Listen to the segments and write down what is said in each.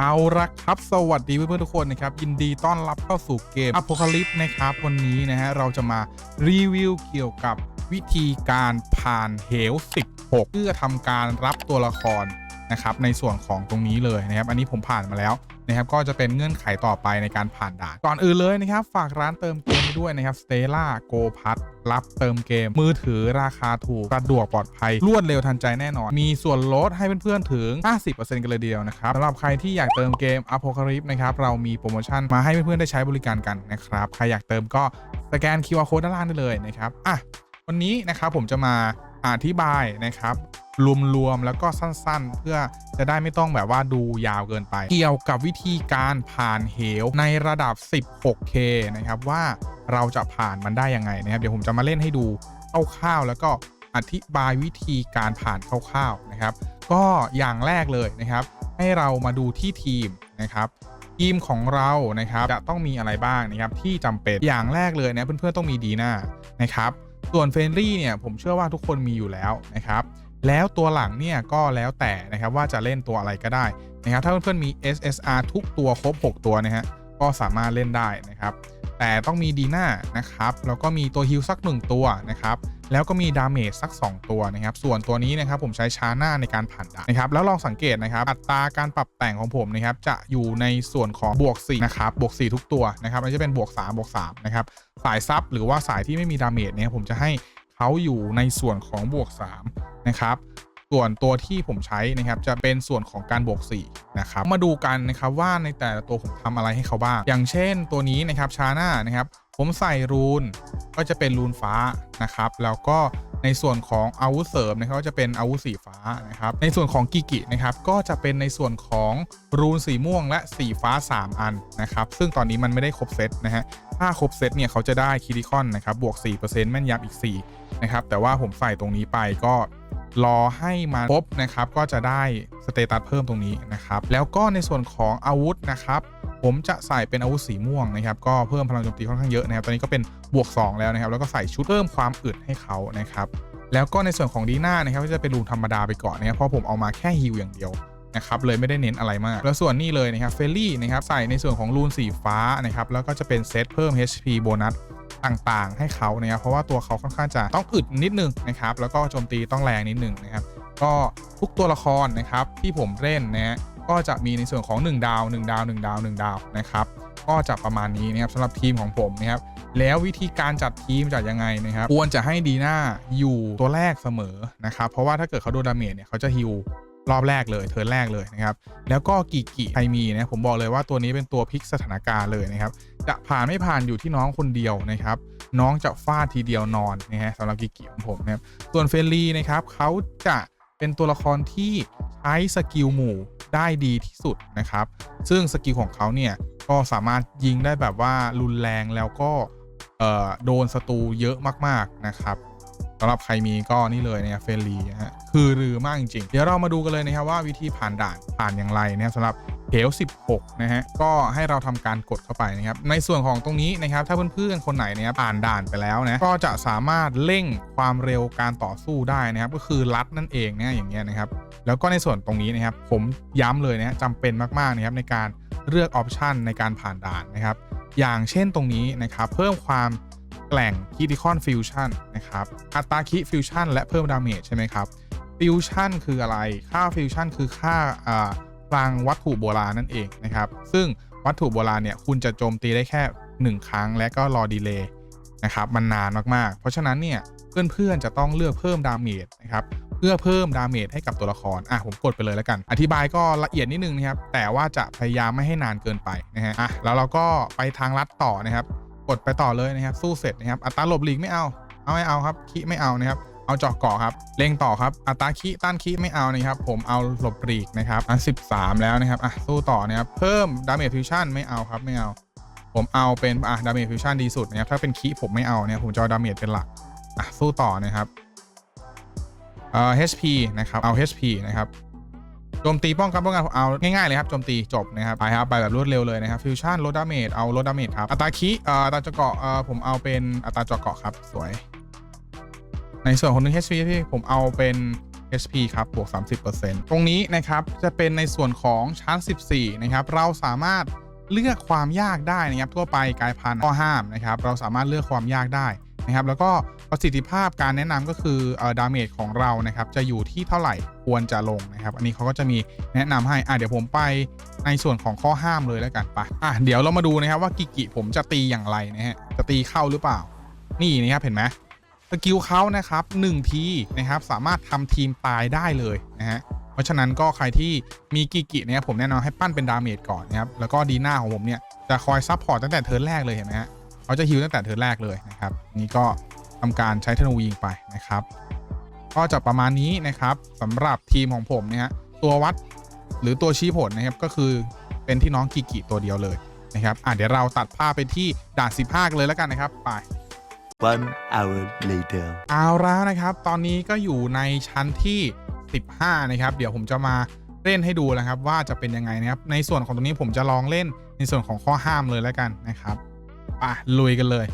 เอาละครับสวัสดีเพื่อนๆทุกคนนะครับ ยินดีต้อนรับเข้าสู่เกม Apocalypse นะครับ วันนี้นะฮะเราจะมารีวิวเกี่ยวกับวิธีการผ่านเหว 16 เพื่อทำการรับตัวละครนะครับในส่วนของตรงนี้เลยนะครับ อันนี้ผมผ่านมาแล้ว นะครับก็จะเป็นเงื่อนไขต่อไปในการผ่านด่านก่อนอื่นเลยนะครับฝากร้านเติมเกมไว้ด้วยนะครับ Stella Go p a s รับเติมเกม มือถือราคาถูกสะดวกปลอดภัยรวดเร็วทันใจแน่นอน มีส่วนลดให้เพื่อนๆถึง 50%กันเลยเดียวนะครับสำหรับใครที่อยากเติมเกม Apocalypse นะครับเรามีโปรโมชั่นมาให้เพื่อนๆได้ใช้บริการกันนะครับใครอยากเติมก็สแกน QR Code ด้านล่างได้เลยนะครับอะวันนี้นะครับผมจะมาอธิบายนะครับ รวมๆแล้วก็สั้นๆ เพื่อจะได้ไม่ต้องแบบว่าดูยาวเกินไป เกี่ยวกับวิธีการผ่านเหวในระดับ 16K นะครับว่าเราจะผ่านมันได้ยังไงนะครับเดี๋ยวผมจะมาเล่นให้ดูคร่าวๆแล้วก็อธิบายวิธีการผ่านคร่าวๆนะครับ ก็อย่างแรกเลยนะครับ ให้เรามาดูที่ทีมนะครับทีมของเรานะครับจะต้องมีอะไรบ้างนะครับที่จำเป็นอย่างแรกเลยนะเพื่อนๆต้องมีดีหน้านะครับ ส่วนเฟรนลี่เนี่ยผมเชื่อว่าทุกคนมีอยู่แล้วนะครับ แล้วตัวหลังเนี่ยก็แล้วแต่นะครับว่าจะเล่นตัวอะไรก็ได้นะครับถ้าเพื่อนๆมี SSR ทุกตัวครบ 6 ตัวนะฮะก็สามารถเล่นได้นะครับ แต่ต้องมีดีน่านะครับแล้วก็มีตัวฮิลสัก 1 ตัวนะครับแล้วก็มีดาเมจสัก 2 ตัวนะครับ ส่วนตัวนี้นะครับผมใช้ชาหน้าในการผ่านด่านนะครับ แล้วลองสังเกตนะครับ อัตราการปรับแต่งของผมนะครับ จะอยู่ในส่วนของบวก4นะครับ บวก 4 ทุกตัวนะครับม่ใช่เป็นบวก 3 บวก 3 นะครับ สายซับหรือว่าสายที่ไม่มีดาเมจเนี่ยผมจะให้ เขาอยู่ในส่วนของบวก3นะครับส่วนตัวที่ผมใช้นะครับจะเป็นส่วนของการบวก4นะครับมาดูกันนะครับว่าในแต่ละตัวผมทำอะไรให้เขาบ้าง อย่างเช่นตัวนี้นะครับชาน่านะครับผมใส่รูนก็จะเป็นรูนฟ้านะครับ แล้วก็ ในส่วนของอาวุธเสริมนะครับก็จะเป็นอาวุธสีฟ้านะครับ ในส่วนของกิกินะครับก็จะเป็นในส่วนของรูนสีม่วงและสีฟ้า 3 อันนะครับซึ่งตอนนี้มันไม่ได้ครบเซตนะฮะถ้าครบเซตเนี่ยเขาจะได้คิริคอนนะครับบวก 4%แม่นยำอีก4นะครับแต่ว่าผมใส่ตรงนี้ไปก็รอให้มาครบนะครับก็จะได้สเตตัสเพิ่มตรงนี้นะครับแล้วก็ในส่วนของอาวุธนะครับ ผมจะใส่เป็นอาวุธสีม่วงนะครับก็เพิ่มพลังโจมตีค่อนข้างเยอะนะครับตอนนี้ก็เป็นบวก 2 แล้วนะครับ แล้วก็ใส่ชุดเพิ่มความอึดให้เขานะครับแล้วก็ในส่วนของดีน่านะครับก็จะเป็นรูนธรรมดาไปก่อนนะครับเพราะผมเอามาแค่ฮิลอย่างเดียวนะครับเลยไม่ได้เน้นอะไรมาก แล้วส่วนนี้เลยนะครับเฟลลี่นะครับใส่ในส่วนของรูนสีฟ้านะครับแล้วก็จะเป็นเซตเพิ่ม HP โบนัสต่างๆ ให้เขานะครับเพราะว่าตัวเขาค่อนข้างจะต้องอึดนิดนึงนะครับแล้วก็โจมตีต้องแรงนิดนึงนะครับก็ทุกตัวละครนะครับที่ผมเล่นนะฮะ ก็จะมีในส่วนของ 1 ดาว 1 ดาว 1 ดาว 1 ดาวนะครับก็จะประมาณนี้นะครับสำหรับทีมของผมนะครับแล้ววิธีการจัดทีมจัดยังไงนะครับควรจะให้ดีน่าอยู่ตัวแรกเสมอนะครับเพราะว่าถ้าเกิดเขาโดนดาเมจเนี่ยเขาจะฮิลรอบแรกเลยเทิร์นแรกเลยนะครับแล้วก็กิกิใครมีนะผมบอกเลยว่าตัวนี้เป็นตัวพลิกสถานการณ์เลยนะครับจะผ่านไม่ผ่านอยู่ที่น้องคนเดียวนะครับน้องจะฟาดทีเดียวนอนนะฮะสำหรับกิกิของผมนะครับส่วนเฟลลี่นะครับเขาจะเป็นตัวละครที่ใช้สกิลหมู่ ได้ดีที่สุดนะครับ ซึ่งสกิลของเขาเนี่ยก็สามารถยิงได้แบบว่ารุนแรงแล้วก็โดนศัตรูเยอะมากๆนะครับ สำหรับใครมีก็นี่เลยเนี่ยเฟลลีนะฮะคือรือมากจริง ๆ เดี๋ยวเรามาดูกันเลยนะครับว่าวิธีผ่านด่านผ่านอย่างไรนะครับสำหรับเหว16 นะฮะ ก็ให้เราทำการกดเข้าไปนะครับ ในส่วนของตรงนี้นะครับ ถ้าเพื่อนๆ คนไหนเนี่ยผ่านด่านไปแล้วนะ ก็จะสามารถเร่งความเร็วการต่อสู้ได้นะครับ ก็คือลัดนั่นเองนี่ยอย่างเงี้ยนะครับ แล้วก็ในส่วนตรงนี้นะครับ ผมย้ำเลยนะฮะจำเป็นมากๆนะครับในการเลือกออปชันในการผ่านด่านนะครับ อย่างเช่นตรงนี้นะครับ เพิ่มความ แกล่งคิติคอนฟิวชั่นนะครับอัตราคิฟิวชั่นและเพิ่มดาเมจใช่ไหมครับฟิวชั่นคืออะไร ค่าฟิวชั่นคือค่าอ่าพลังวัตถุโบราณนั่นเองนะครับ ซึ่งวัตถุโบราณเนี่ยคุณจะโจมตีได้แค่ 1 ครั้งและก็รอดีเลย์นะครับมันนานมากๆ เพราะฉะนั้นเนี่ยเพื่อนๆจะต้องเลือกเพิ่มดาเมจนะครับเพื่อเพิ่มดาเมจให้กับตัวละคร อะผมกดไปเลยแล้วกัน อธิบายก็ละเอียดนิดนึงนะครับ แต่ว่าจะพยายามไม่ให้นานเกินไปนะฮะ อะ แล้วเราก็ไปทางลัดต่อนะครับ กดไปต่อเลยนะครับ สู้เสร็จนะครับ อัตราหลบหลีกไม่เอา เอาไม่เอาครับคิไม่เอานะครับ เอาเจาะเกาะครับ เล็งต่อครับ อัตราคิต้านคิไม่เอานะครับ ผมเอาหลบหลีกนะครับอะ13แล้วนะครับ อะ สู้ต่อนะครับ เพิ่มดาเมจฟิวชั่นไม่เอาครับ ไม่เอา ผมเอาเป็น อะ ดาเมจฟิวชั่นดีสุดนะครับ ถ้าเป็นคิผมไม่เอาเนี่ย ผมจะเอาดาเมจเป็นหลัก อะ สู้ต่อนะครับ เอ่อ HP นะครับ เอา HP นะครับ จมตีป้องกันป้องกันเอาง่ายๆเลยครับโจมตีจบนะครับไปครับไปแบบรวดเร็วเลยนะครับฟิวชั่นลดดาเมจเอาลดดาเมจครับอัตราคิอัตราเจาะเกาะเอ่อผมเอาเป็นอัตราเจาะเกาะครับสวย ในส่วนของหนึ่ง HP ที่ผมเอาเป็น HP ครับบวก 30%ตรงนี้นะครับจะเป็นในส่วนของชั้น14 นะครับ เราสามารถเลือกความยากได้นะครับทั่วไปกลายพันธุ์ข้อห้ามนะครับ เราสามารถเลือกความยากได้นะครับ แล้วก็ ประสิทธิภาพการแนะนำก็คือเอ่อดาเมจของเรานะครับจะอยู่ที่เท่าไหร่ควรจะลงนะครับ อันนี้เขาก็จะมีแนะนำให้อะเดี๋ยวผมไปในส่วนของข้อห้ามเลยแล้วกันไปอะเดี๋ยวเรามาดูนะครับว่ากิกิผมจะตีอย่างไรนะฮะจะตีเข้าหรือเปล่า นี่นะครับเห็นไหมสกิลเขานะครับ1ทีนะครับสามารถทำทีมตายได้เลยนะฮะเพราะฉะนั้นก็ใครที่มีกิกิเนี่ยผมแนะนำให้ปั้นเป็นดาเมจก่อนนะครับแล้วก็ดีหน้าของผมเนี่ยจะคอยซับพอร์ตตั้งแต่เทิร์นแรกเลยเห็นไหมฮะเขาจะฮิวตั้งแต่เทิร์นแรกเลยนะครับนี่ก็ ทำการใช้ธนูยิงไปนะครับ ก็จะประมาณนี้นะครับสำหรับทีมของผมเนี่ยฮะตัววัดหรือตัวชี้ผลนะครับก็คือเป็นที่น้องกิกิตัวเดียวเลยนะครับอะเดี๋ยวเราตัดภาพไปที่ด่าน15กันเลยแล้วกันนะครับไป One hour later. เอาแล้วนะครับ ตอนนี้ก็อยู่ในชั้นที่ 15 นะครับ เดี๋ยวผมจะมาเล่นให้ดูนะครับ ว่าจะเป็นยังไงนะครับ ในส่วนของตรงนี้ผมจะลองเล่นในส่วนของข้อห้ามเลยแล้วกันนะครับไปลุยกันเลย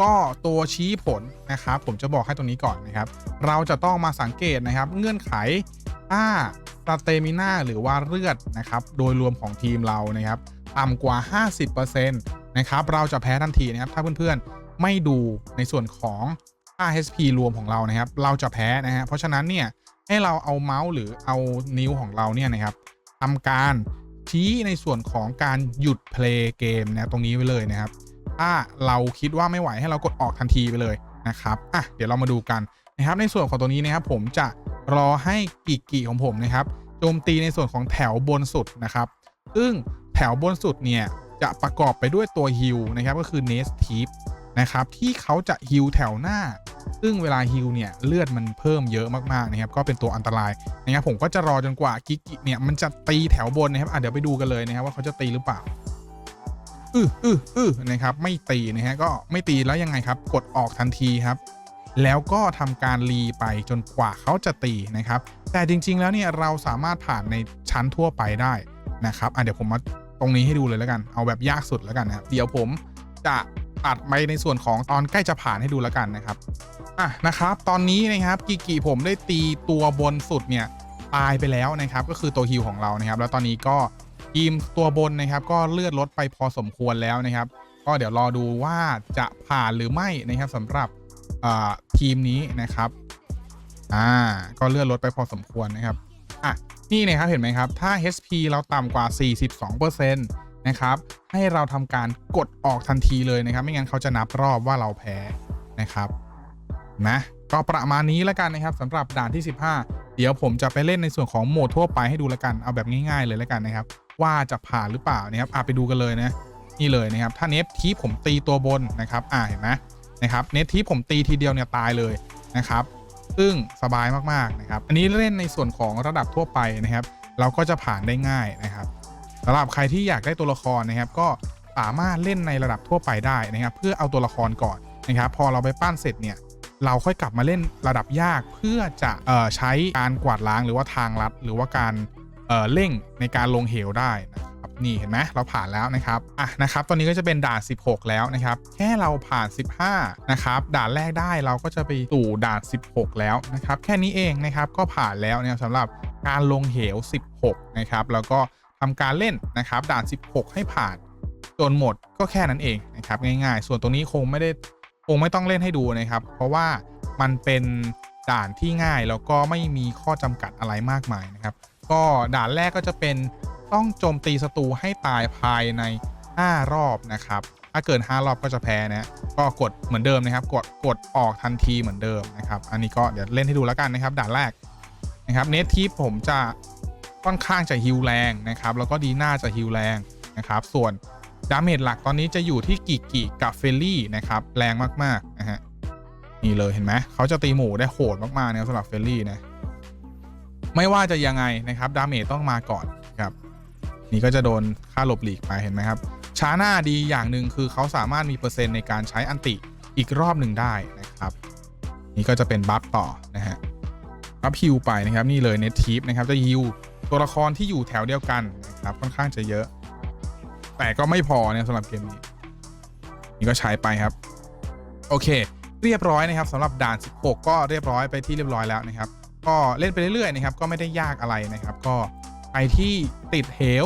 ก็ตัวชี้ผลนะครับ ผมจะบอกให้ตรงนี้ก่อนนะครับ เราจะต้องมาสังเกตนะครับ เงื่อนไขถ้าสเตมิน่าหรือว่าเลือดนะครับ โดยรวมของทีมเรานะครับต่ำกว่า 50%นะครับ เราจะแพ้ทันทีนะครับ ถ้าเพื่อนๆไม่ดูในส่วนของค่า HP รวมของเรานะครับ เราจะแพ้นะฮะเพราะฉะนั้นเนี่ยให้เราเอาเมาส์หรือเอานิ้วของเราเนี่ยนะครับทำการชี้ในส่วนของการหยุดเพลย์เกมนะตรงนี้ไว้เลยนะครับ ถ้าเราคิดว่าไม่ไหวให้เรากดออกทันทีไปเลยนะครับอะเดี๋ยวเรามาดูกันนะครับ ในส่วนของตัวนี้นะครับผมจะรอให้กิกิของผมนะครับโจมตีในส่วนของแถวบนสุดนะครับ ซึ่งแถวบนสุดเนี่ยจะประกอบไปด้วยตัวฮิลนะครับก็คือเนสทีฟนะครับที่เขาจะฮิลแถวหน้า ซึ่งเวลาฮิลเนี่ยเลือดมันเพิ่มเยอะมากๆนะครับก็เป็นตัวอันตรายนะครับผมก็จะรอจนกว่ากิกิเนี่ยมันจะตีแถวบนนะครับอะเดี๋ยวไปดูกันเลยนะครับว่าเขาจะตีหรือเปล่า อืออืออือนะครับไม่ตีนะฮะก็ไม่ตีแล้วยังไงครับ กดออกทันทีครับ แล้วก็ทำการรีไปจนกว่าเขาจะตีนะครับ แต่จริง ๆ แล้วเนี่ยเราสามารถผ่านในชั้นทั่วไปได้นะครับอะเดี๋ยวผมมาตรงนี้ให้ดูเลยแล้วกัน เอาแบบยากสุดแล้วกันนะเดี๋ยวผมจะตัดไปในส่วนของตอนใกล้จะผ่านให้ดูแล้วกันนะครับอะนะครับตอนนี้นะครับกิกิผมได้ตีตัวบนสุดเนี่ยตายไปแล้วนะครับ ก็คือตัวฮิวของเรานะครับ แล้วตอนนี้ก็ ทีมตัวบนนะครับ ก็เลือดลดไปพอสมควรแล้วนะครับ ก็เดี๋ยวรอดูว่าจะผ่านหรือไม่นะครับสำหรับทีมนี้นะครับ อ่า ก็เลื่อนลดไปพอสมควรนะครับ อะ นี่นะครับ เห็นไหมครับ ถ้า HP เราต่ำกว่า 42%นะครับ ให้เราทำการกดออกทันทีเลยนะครับ ไม่งั้นเขาจะนับรอบว่าเราแพ้นะครับ นะ ก็ประมาณนี้แล้วกันนะครับสำหรับด่านที่ 15 เดี๋ยวผมจะไปเล่นในส่วนของโหมดทั่วไปให้ดูแล้วกัน เอาแบบง่ายๆเลยแล้วกันนะครับ ว่าจะผ่านหรือเปล่านะครับอะไปดูกันเลยนะนี่เลยนะครับ ถ้าเนฟทีผมตีตัวบนนะครับอ่าเห็นไหมนะครับเนฟทีผมตีทีเดียวเนี่ยตายเลยนะครับ ซึ่งสบายมากๆนะครับ อันนี้เล่นในส่วนของระดับทั่วไปนะครับ เราก็จะผ่านได้ง่ายนะครับสำหรับใครที่อยากได้ตัวละครนะครับ ก็สามารถเล่นในระดับทั่วไปได้นะครับ เพื่อเอาตัวละครก่อนนะครับ พอเราไปปั้นเสร็จเนี่ยเราค่อยกลับมาเล่นระดับยากเพื่อจะเอ่อใช้การกวาดล้างหรือว่าทางลัด หรือว่าการ เอ่อเร่งในการลงเหวได้นะครับนี่เห็นไหมเราผ่านแล้วนะครับอะนะครับตอนนี้ก็จะเป็นด่าน 16 แล้วนะครับ แค่เราผ่าน 15 นะครับ ด่านแรกได้เราก็จะไปสู่ด่าน 16 แล้วนะครับ แค่นี้เองนะครับก็ผ่านแล้วนะครับสำหรับการลงเหว 16 นะครับแล้วก็ทำการเล่นนะครับ ด่าน 16 ให้ผ่านจนหมดก็แค่นั้นเองนะครับง่ายๆ ส่วนตรงนี้คงไม่ได้คงไม่ต้องเล่นให้ดูนะครับ เพราะว่ามันเป็นด่านที่ง่ายแล้วก็ไม่มีข้อจำกัดอะไรมากมายนะครับ ก็ด่านแรกก็จะเป็นต้องโจมตีศัตรูให้ตายภายใน 5 รอบนะครับ ถ้าเกิน 5 รอบก็จะแพ้นะก็กดเหมือนเดิมนะครับ กดกดออกทันทีเหมือนเดิมนะครับ อันนี้ก็เดี๋ยวเล่นให้ดูแล้วกันนะครับ ด่านแรกนะครับเนทีผมจะค่อนข้างจะฮิวแรงนะครับ แล้วก็ดีน่าจะฮิวแรงนะครับ ส่วนดาเมจหลักตอนนี้จะอยู่ที่กิกิกับเฟลลี่นะครับ แรงมากๆนะฮะนี่เลยเห็นไหมเขาจะตีหมูได้โหดมากๆนะสำหรับเฟลลี่นะ ไม่ว่าจะยังไงนะครับดาเมจต้องมาก่อนครับนี่ก็จะโดนค่าหลบหลีกไปเห็นไหมครับช้าหน้าดีอย่างหนึ่งคือเขาสามารถมีเปอร์เซ็นต์ในการใช้อันติอีกรอบหนึ่งได้นะครับ นี่ก็จะเป็นบัฟต่อนะฮะบัฟฮิวไปนะครับนี่เลยเนทีฟนะครับจะฮิวตัวละครที่อยู่แถวเดียวกันนะครับค่อนข้างจะเยอะ แต่ก็ไม่พอเนี่ยสำหรับเกมนี้ นี่ก็ใช้ไปครับ โอเค เรียบร้อยนะครับสำหรับด่าน 16 ก็เรียบร้อยไปที่เรียบร้อยแล้วนะครับ ก็เล่นไปเรื่อยๆนะครับก็ไม่ได้ยากอะไรนะครับ ก็ใครที่ติดเหว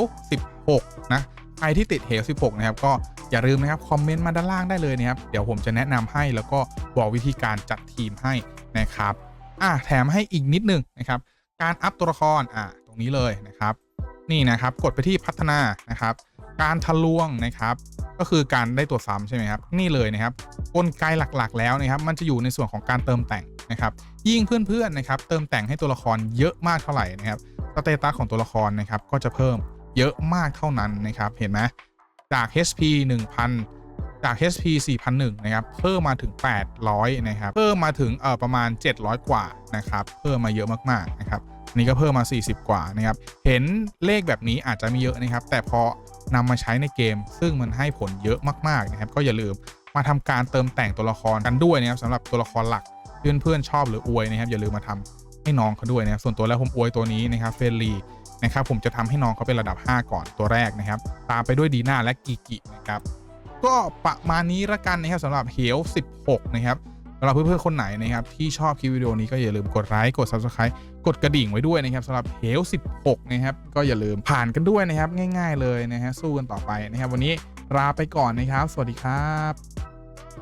16 นะใครที่ติดเหว 16 นะครับ ก็อย่าลืมนะครับคอมเมนต์มาด้านล่างได้เลยนะครับ เดี๋ยวผมจะแนะนำให้แล้วก็บอกวิธีการจัดทีมให้นะครับอะแถมให้อีกนิดนึงนะครับ การอัพตัวละครอะตรงนี้เลยนะครับ นี่นะครับกดไปที่พัฒนานะครับ การทะลวงนะครับ ก็คือการได้ตัวซ้ำใช่ไหมครับ นี่เลยนะครับกลไกหลักๆ แล้วนะครับ มันจะอยู่ในส่วนของการเติมแต่ง นะครับยิ่งเพื่อนๆนะครับเติมแต่งให้ตัวละครเยอะมากเท่าไหร่นะครับสเตตัสของตัวละครนะครับก็จะเพิ่มเยอะมากเท่านั้นนะครับเห็นไหมจาก HP 1000 จาก HP 4001นะครับเพิ่มมาถึง 800นะครับเพิ่มมาถึงเอ่อประมาณ 700 กว่านะครับเพิ่มมาเยอะมากๆนะครับอันนี้ก็เพิ่มมา 40 กว่านะครับเห็นเลขแบบนี้อาจจะไม่เยอะนะครับ แต่พอนำมาใช้ในเกม ซึ่งมันให้ผลเยอะมากๆนะครับก็อย่าลืมมาทำการเติมแต่งตัวละครกันด้วยนะครับสำหรับตัวละครหลัก เพื่อนๆชอบหรืออวยนะครับอย่าลืมมาทำให้น้องเขาด้วยนะครับส่วนตัวแล้วผมอวยตัวนี้นะครับเฟรนลีนะครับผมจะทำให้น้องเขาเป็นระดับ 5 ก่อนตัวแรกนะครับ ตามไปด้วยดีน่าและกีกินะครับก็ประมาณนี้ละกันนะครับสำหรับเฮล16 นะครับสำหรับเพื่อนๆคนไหนนะครับที่ชอบคลิปวิดีโอนี้ก็อย่าลืมกดไลค์กด Subscribe กดกระดิ่งไว้ด้วยนะครับสำหรับเฮล16 นะครับก็อย่าลืมผ่านกันด้วยนะครับง่าย ๆเลยนะฮะสู้กันต่อไปนะครับวันนี้ลาไปก่อนนะครับ สวัสดีครับ